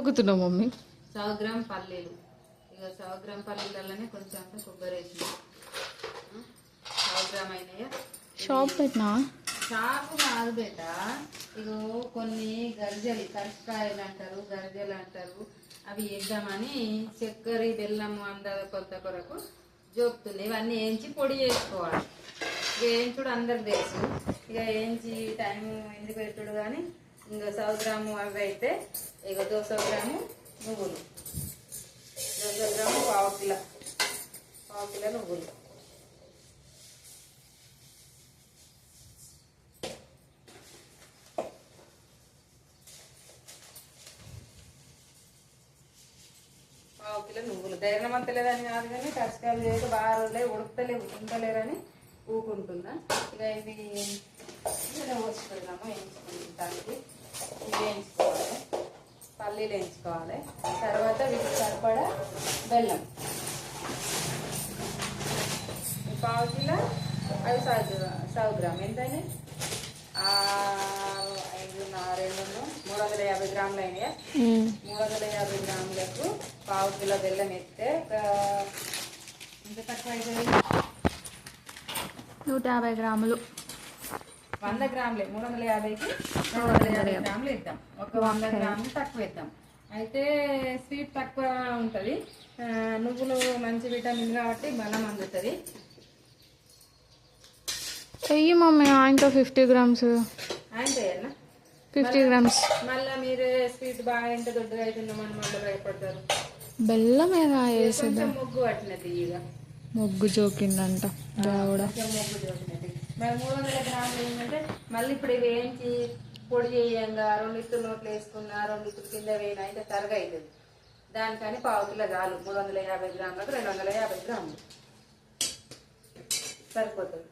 తొక్కుతున్నావు mummy? సవ gram పల్లీలు. ఇక సవ gram పల్లీలలోనే కొంచెం అంత కొబ్బరి వేసిన. సవ గ్రామ్ అయినాయా? షాప్ పెట్టినా? షాపు కాదు బేట. ఇగో కొన్ని గర్జలు కరకాయలు అంటారు గర్జలు అంటారు. అవి వేద్దామని చక్కెర బెల్లం అందాల కొలత కొరకు జోపుతుంది ఇవన్నీ వేయించి పొడి చేసుకోవాలి. ఇక వేయించుడు అందరికి తెలుసు. ఇక వేయించి టైం ఎందుకు పెట్టుడు కానీ ఇంకా సౌ గ్రాము అవి అయితే ఇక దోస గ్రాము నువ్వులు. దోస గ్రాము పావు కిలో. పావు కిలో నువ్వులు. పావు కిలో నువ్వులు. ధైర్యం అంతలేదని కాదు కానీ కష్టాలు చేసి బాగా రోజులే ఉడకలేవు ఉండలేరని ఊకుంటుందా ఇక ఇది ఇలా వేయించుకుంటానికి ఇవి వేయించుకోవాలి పల్లీలు వేయించుకోవాలి. తర్వాత వీటికి సరిపడా బెల్లం. పావు కిలో అవి సౌ సౌ గ్రామ్. ఎంతైనా? ఆరు ఐదు రెండు మూడు. వందల యాభై గ్రాములు అయినాయా? మూడు వందల యాభై గ్రాములకు పావు కిలో బెల్లం ఎత్తే ఎంత తక్కువ అవుతుంది నూట యాభై గ్రాములు. వంద గ్రాములే మూడు వందల యాభైకి రెండు వందల యాభై. గ్రాములు ఇద్దాం ఒక వంద గ్రాములు తక్కువ ఇద్దాం అయితే స్వీట్ తక్కువ ఉంటుంది. నువ్వులు మంచి విటమిన్ కాబట్టి బలం అందుతుంది. చెయ్యి మమ్మీ ఇంకా ఫిఫ్టీ గ్రామ్స్. ఆయన ఫిఫ్టీ గ్రామ్స్. మళ్ళీ మీరు స్వీట్ బాగా ఎంత దొడ్డుగా అవుతుందామని మళ్ళీ భయపడతారు బెల్లం ఏదా వేసేది ముగ్గు పట్టినది ఇక. ముగ్గు జోకిందంట దేవుడా మొగ్గు చూసినది మరి మూడు వందల గ్రాములు ఏంటంటే మళ్ళీ ఇప్పుడు ఇవి వేయించి పొడి చేయంగా రెండు ఇత్తులు నోట్లు వేసుకున్నా రెండు ఇత్తులు కింద వేయినా అయితే తరగా అవుతుంది దానికని పావు కిలో చాలు. మూడు వందల యాభై గ్రాములకు రెండు వందల యాభై గ్రాములు. సరిపోతుంది.